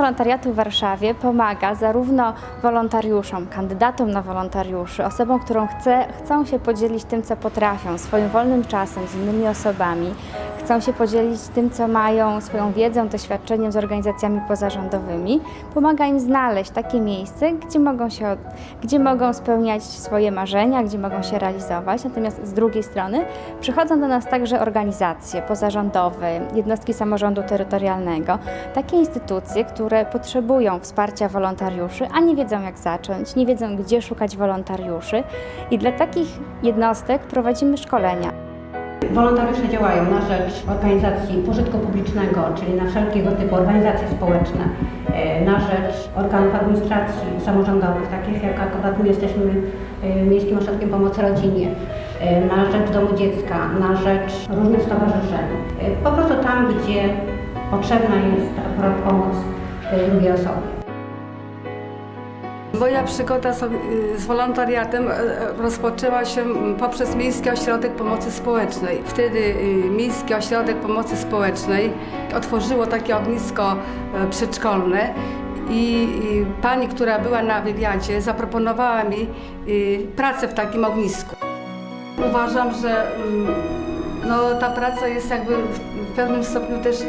Wolontariatu w Warszawie pomaga zarówno wolontariuszom, kandydatom na wolontariuszy, osobom, którą chce, chcą się podzielić tym, co potrafią, swoim wolnym czasem z innymi osobami, chcą się podzielić tym, co mają, swoją wiedzą, doświadczeniem z organizacjami pozarządowymi. Pomaga im znaleźć takie miejsce, gdzie mogą, się, gdzie mogą spełniać swoje marzenia, gdzie mogą się realizować. Natomiast z drugiej strony przychodzą do nas także organizacje pozarządowe, jednostki samorządu terytorialnego, takie instytucje, które potrzebują wsparcia wolontariuszy, a nie wiedzą jak zacząć, nie wiedzą gdzie szukać wolontariuszy. I dla takich jednostek prowadzimy szkolenia. Wolontariusze działają na rzecz organizacji pożytku publicznego, czyli na wszelkiego typu organizacje społeczne, e, na rzecz organów administracji samorządowych, takich jak akurat my jesteśmy e, Miejskim Ośrodkiem Pomocy Rodzinie, e, na rzecz Domu Dziecka, na rzecz różnych stowarzyszeń. Po prostu tam, gdzie potrzebna jest akurat pomoc drugiej osobie. Moja przygoda z, z wolontariatem e, e, rozpoczęła się poprzez Miejski Ośrodek Pomocy Społecznej. Wtedy y, Miejski Ośrodek Pomocy Społecznej otworzyło takie ognisko e, przedszkolne i pani, która była na wywiadzie, zaproponowała mi y, pracę w takim ognisku. Uważam, że mm, no, ta praca jest jakby w, pewnym stopniu też y,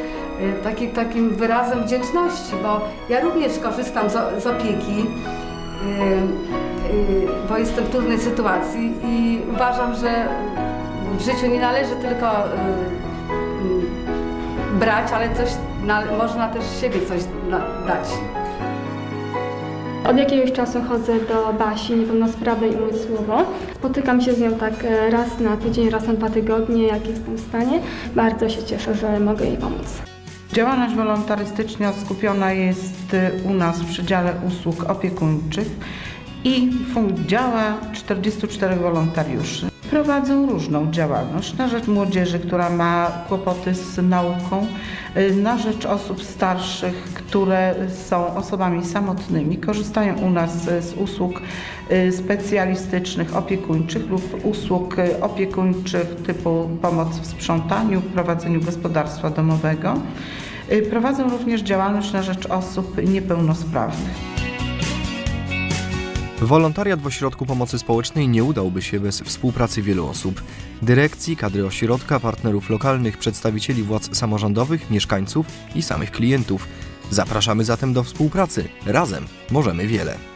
taki, takim wyrazem wdzięczności, bo ja również korzystam z, z opieki, y, y, bo jestem w trudnej sytuacji i uważam, że w życiu nie należy tylko y, y, brać, ale coś można też siebie coś dać. Od jakiegoś czasu chodzę do Basi niepełnosprawnej umysłowo. Spotykam się z nią tak e, raz na tydzień, raz na dwa tygodnie, jak jestem w stanie. Bardzo się cieszę, że mogę jej pomóc. Działalność wolontarystyczna skupiona jest y, u nas w przedziale usług opiekuńczych i fun- działa 44 wolontariuszy. Prowadzą różną działalność na rzecz młodzieży, która ma kłopoty z nauką, y, na rzecz osób starszych, które są osobami samotnymi, korzystają u nas z usług y, specjalistycznych, opiekuńczych lub usług y, opiekuńczych typu pomoc w sprzątaniu, prowadzeniu gospodarstwa domowego. Prowadzą również działalność na rzecz osób niepełnosprawnych. Wolontariat w Ośrodku Pomocy Społecznej nie udałby się bez współpracy wielu osób. Dyrekcji, kadry ośrodka, partnerów lokalnych, przedstawicieli władz samorządowych, mieszkańców i samych klientów. Zapraszamy zatem do współpracy. Razem możemy wiele.